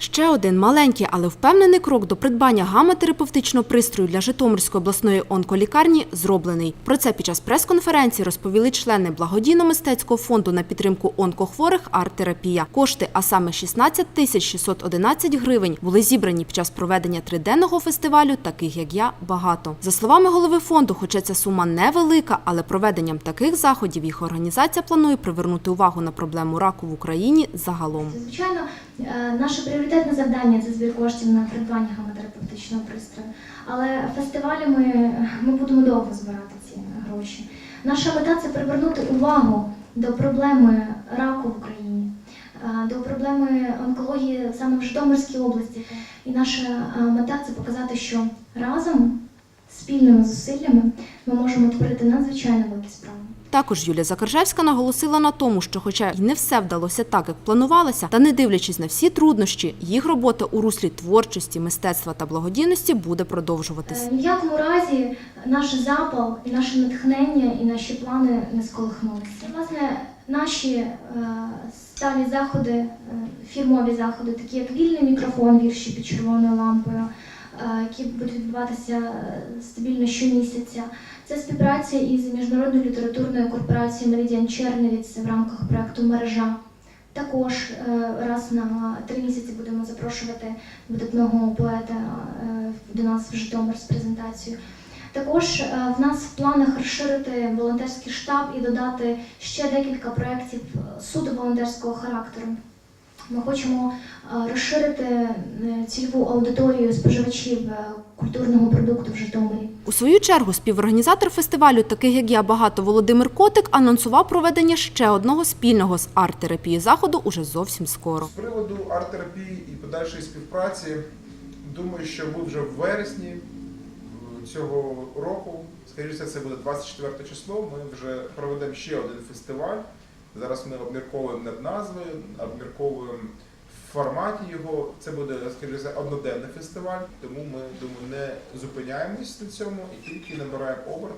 Ще один маленький, але впевнений крок до придбання гамма-терапевтичного пристрою для Житомирської обласної онколікарні зроблений. Про це під час прес-конференції розповіли члени благодійно-мистецького фонду на підтримку онкохворих «Арт-терапія». Кошти, а саме 16 тисяч 611 гривень, були зібрані під час проведення триденного фестивалю «Таких як я багато». За словами голови фонду, хоча ця сума невелика, але проведенням таких заходів їх організація планує привернути увагу на проблему раку в Україні загалом. Звичайно, наше пріоритетне завдання це збір коштів на придбання гемотерапевтичного пристрою. Але фестивалями ми будемо довго збирати ці гроші. Наша мета це привернути увагу до проблеми раку в Україні, е, до проблеми онкології саме в Житомирській області. І наша е, мета це показати, що разом спільними зусиллями ми можемо творити надзвичайно великі справи. Також Юлія Закаржевська наголосила на тому, що, хоча й не все вдалося так, як планувалося, та не дивлячись на всі труднощі, їх робота у руслі творчості, мистецтва та благодійності буде продовжуватись. Е, в якому разі наш запал, і наше натхнення, і наші плани не сколихнулися. Власне, наші е, сталі заходи, е, фірмові заходи, такі як вільний мікрофон, вірші під червоною лампою, які будуть відбуватися стабільно щомісяця. Це співпраця із міжнародною літературною корпорацією Меридіан Черневіць в рамках проекту Мережа. Також е, раз на три місяці будемо запрошувати видатного поета е, до нас в Житомир з презентацією. Також е, в нас в планах розширити волонтерський штаб і додати ще декілька проєктів суто волонтерського характеру. Ми хочемо е, розширити е, цільову аудиторію споживачів е, культурного продукту в Житомирі. У свою чергу співорганізатор фестивалю, таких як я багато Володимир Котик, анонсував проведення ще одного спільного з арт-терапії заходу уже зовсім скоро. З приводу арт-терапії і подальшої співпраці, думаю, що ми вже в вересні цього року, скоріше це буде 24 число, ми вже проведемо ще один фестиваль. Зараз ми обмірковуємо над назвою, обмірковуємо в форматі його. Це буде, скоріше, одноденний фестиваль, тому ми думаю, не зупиняємось на цьому і тільки набираємо оберти.